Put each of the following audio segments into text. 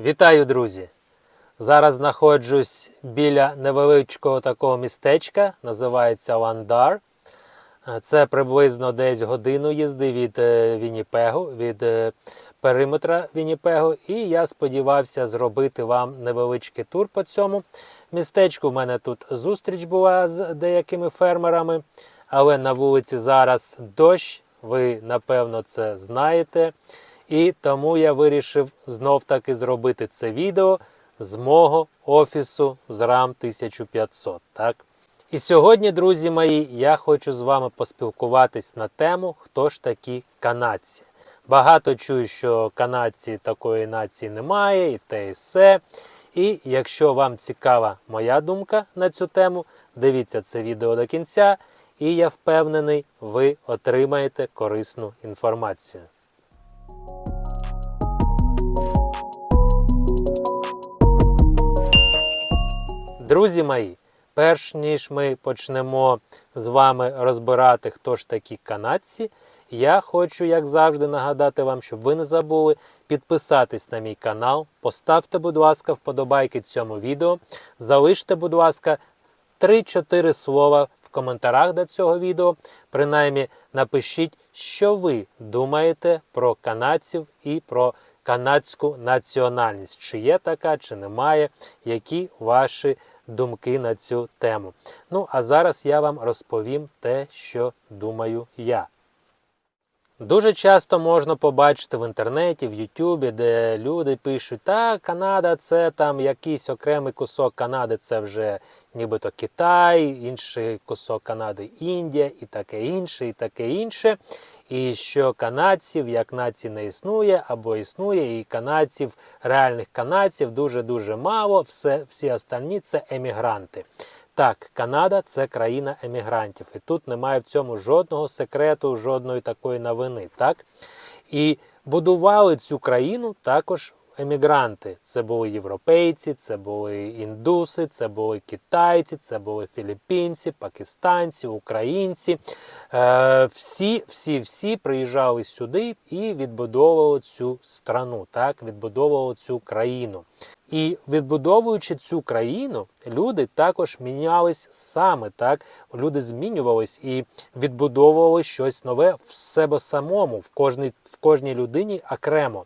Вітаю, друзі! Зараз знаходжусь біля невеличкого такого містечка, називається Ландар. Е, Це приблизно десь годину їзди від е, Вінніпегу, від е, периметра Вінніпегу. І я сподівався зробити вам невеличкий тур по цьому містечку. У мене тут зустріч була з деякими фермерами, але на вулиці зараз дощ. Ви напевно це знаєте. І тому я вирішив знов таки зробити це відео з мого офісу з RAM 1500. Так? І сьогодні, друзі мої, я хочу з вами поспілкуватись на тему, хто ж такі канадці. Багато чую, що канадці такої нації немає, і те і все. І якщо вам цікава моя думка на цю тему, дивіться це відео до кінця, і я впевнений, ви отримаєте корисну інформацію. Друзі мої, перш ніж ми почнемо з вами розбирати, хто ж такі канадці, я хочу, як завжди, нагадати вам, щоб ви не забули підписатись на мій канал, поставте, будь ласка, вподобайки цьому відео, залиште, будь ласка, 3-4 слова в коментарях до цього відео. Принаймні напишіть, що ви думаєте про канадців і про канадську національність. Чи є така, чи немає, які ваші думки на цю тему. Ну, а зараз я вам розповім те, що думаю я. Дуже часто можна побачити в інтернеті, в Ютубі, де люди пишуть, та Канада це там якийсь окремий кусок Канади, це вже нібито Китай, інший кусок Канади Індія і таке інше, і таке інше. І що канадців як нації не існує або існує, і канадців, реальних канадців дуже-дуже мало, все, всі остальні це емігранти. Так, Канада це країна емігрантів, і тут немає в цьому жодного секрету, жодної такої новини. Так? І будували цю країну також емігранти. Це були європейці, це були індуси, це були китайці, це були філіппінці, пакистанці, українці. Е, всі, всі, всі приїжджали сюди і відбудовували цю страну, так? відбудовували цю країну. І відбудовуючи цю країну, люди також мінялись саме так. Люди змінювались і відбудовували щось нове в себе самому, в кожній, в кожній людині окремо.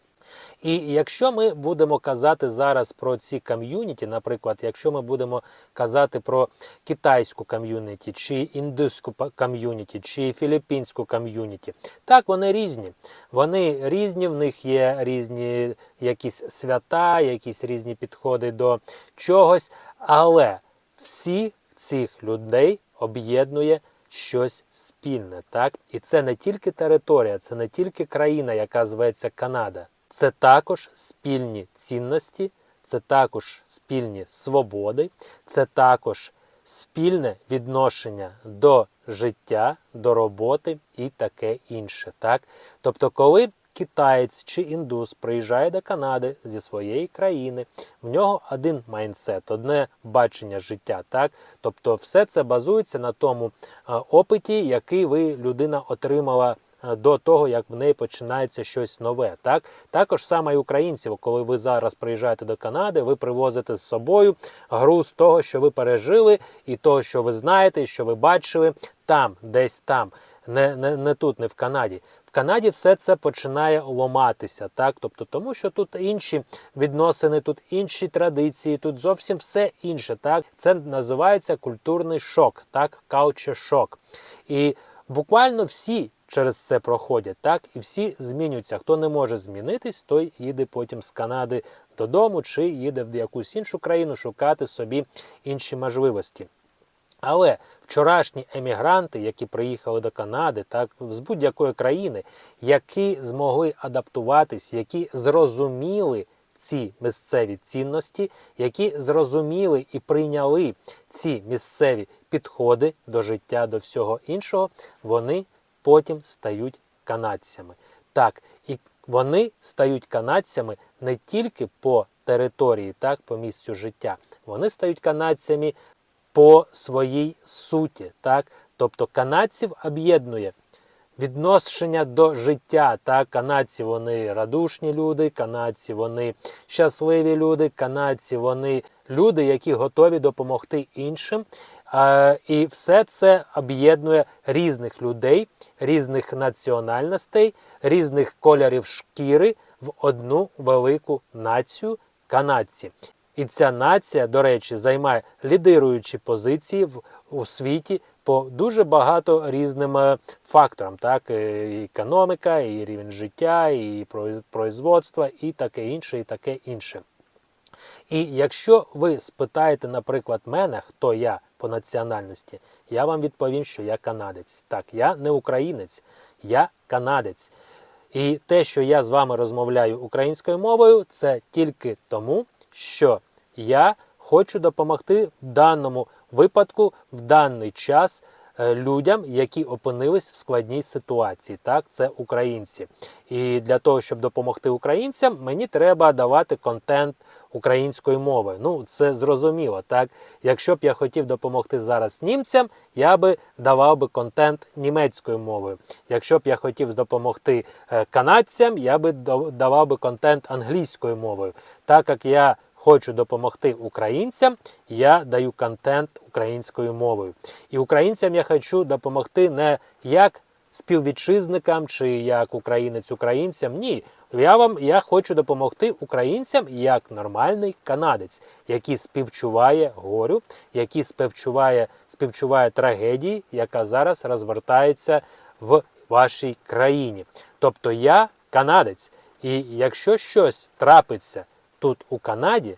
І якщо ми будемо казати зараз про ці ком'юніті, наприклад, якщо ми будемо казати про китайську ком'юніті, чи індуську ком'юніті, чи філіппінську ком'юніті, так вони різні. Вони різні, в них є різні якісь свята, якісь різні підходи до чогось, але всі цих людей об'єднує щось спільне. так? І це не тільки територія, це не тільки країна, яка зветься Канада. Це також спільні цінності, це також спільні свободи, це також спільне відношення до життя, до роботи і таке інше. Так? Тобто, коли китаєць чи індус приїжджає до Канади зі своєї країни, в нього один майндсет, одне бачення життя. Так? Тобто, все це базується на тому е, опиті, який ви людина отримала до того, як в неї починається щось нове. Так також саме і українців, коли ви зараз приїжджаєте до Канади, ви привозите з собою груз того, що ви пережили, і того, що ви знаєте, що ви бачили там, десь там, не, не, не тут, не в Канаді. В Канаді все це починає ломатися, так тобто, тому що тут інші відносини, тут інші традиції, тут зовсім все інше. Так, це називається культурний шок, так, culture shock. І буквально всі через це проходять, так і всі змінюються. Хто не може змінитись, той їде потім з Канади додому чи їде в якусь іншу країну шукати собі інші можливості. Але вчорашні емігранти, які приїхали до Канади, так з будь-якої країни, які змогли адаптуватись, які зрозуміли ці місцеві цінності, які зрозуміли і прийняли ці місцеві підходи до життя, до всього іншого, вони потім стають канадцями. Так, і вони стають канадцями не тільки по території, так, по місцю життя, вони стають канадцями по своїй суті. так. Тобто канадців об'єднує відношення до життя. Так, канадці вони радушні люди, канадці вони щасливі люди, канадці вони люди, які готові допомогти іншим. Е, І все це об'єднує різних людей, різних національностей, різних кольорів шкіри в одну велику націю канадці. І ця нація, до речі, займає лідируючі позиції в у світі по дуже багато різним е, факторам, так і економіка, і рівень життя, і про- производство, і таке інше, і таке інше. І якщо ви спитаєте, наприклад, мене, хто я по національності, я вам відповім, що я канадець. Так, я не українець, я канадець. І те, що я з вами розмовляю українською мовою, це тільки тому, що я хочу допомогти в даному випадку, в даний час е, людям, які опинились в складній ситуації. Так, це українці. І для того, щоб допомогти українцям, мені треба давати контент українською мовою. Ну, це зрозуміло. Так, якщо б я хотів допомогти зараз німцям, я би давав би контент німецькою мовою. Якщо б я хотів допомогти е, канадцям, я би дав- давав би контент англійською мовою. Так як я хочу допомогти українцям, я даю контент українською мовою. І українцям я хочу допомогти не як співвітчизникам чи як українець українцям. Ні. Я вам я хочу допомогти українцям як нормальний канадець, який співчуває горю, який співчуває, співчуває трагедії, яка зараз розвертається в вашій країні. Тобто я канадець. І якщо щось трапиться тут у Канаді,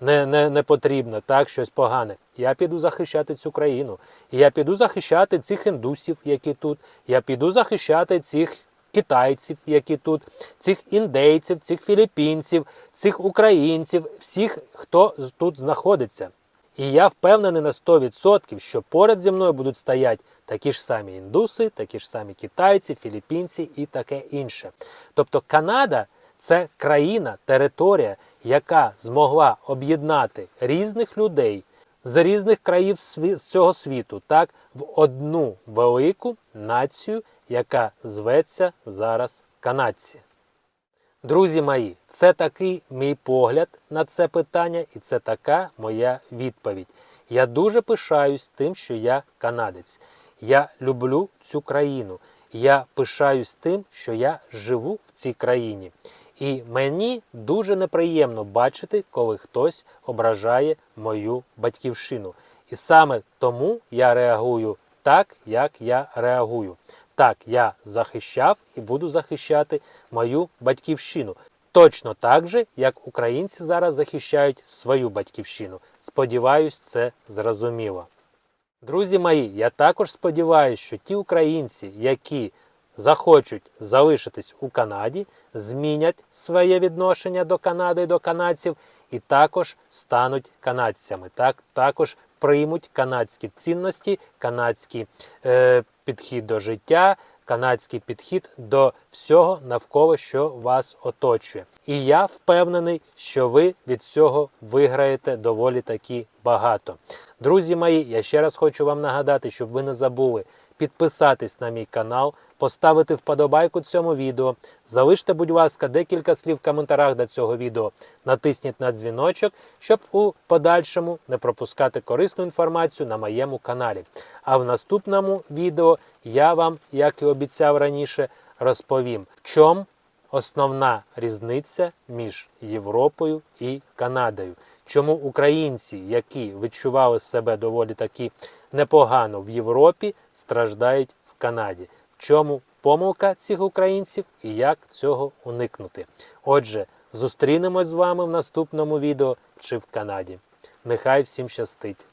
не, не, не потрібно, так, щось погане. Я піду захищати цю країну. Я піду захищати цих індусів, які тут. Я піду захищати цих китайців, які тут, цих індейців, цих філіппінців, цих українців, всіх, хто тут знаходиться. І я впевнений на 100%, що поряд зі мною будуть стояти такі ж самі індуси, такі ж самі китайці, філіппінці і таке інше. Тобто Канада це країна, територія, яка змогла об'єднати різних людей з різних країв з цього світу, так, в одну велику націю, яка зветься зараз канадці. Друзі мої, це такий мій погляд на це питання, і це така моя відповідь. Я дуже пишаюсь тим, що я канадець. Я люблю цю країну. Я пишаюсь тим, що я живу в цій країні. І мені дуже неприємно бачити, коли хтось ображає мою батьківщину. І саме тому я реагую так, як я реагую. Так, я захищав і буду захищати мою батьківщину. Точно так же, як українці зараз захищають свою батьківщину. Сподіваюсь, це зрозуміло. Друзі мої, я також сподіваюся, що ті українці, які захочуть залишитись у Канаді, змінять своє відношення до Канади до канадців і також стануть канадцями. Так, також приймуть канадські цінності, канадський е, підхід до життя, канадський підхід до всього навколо, що вас оточує. І я впевнений, що ви від цього виграєте доволі таки багато. Друзі мої, я ще раз хочу вам нагадати, щоб ви не забули підписатись на мій канал, поставити вподобайку цьому відео, залиште, будь ласка, декілька слів в коментарях до цього відео, натисніть на дзвіночок, щоб у подальшому не пропускати корисну інформацію на моєму каналі. А в наступному відео я вам, як і обіцяв раніше, розповім, в чому основна різниця між Європою і Канадою. Чому українці, які відчували себе доволі таки непогано в Європі, страждають в Канаді? В чому помилка цих українців і як цього уникнути? Отже, зустрінемось з вами в наступному відео чи в Канаді. Нехай всім щастить!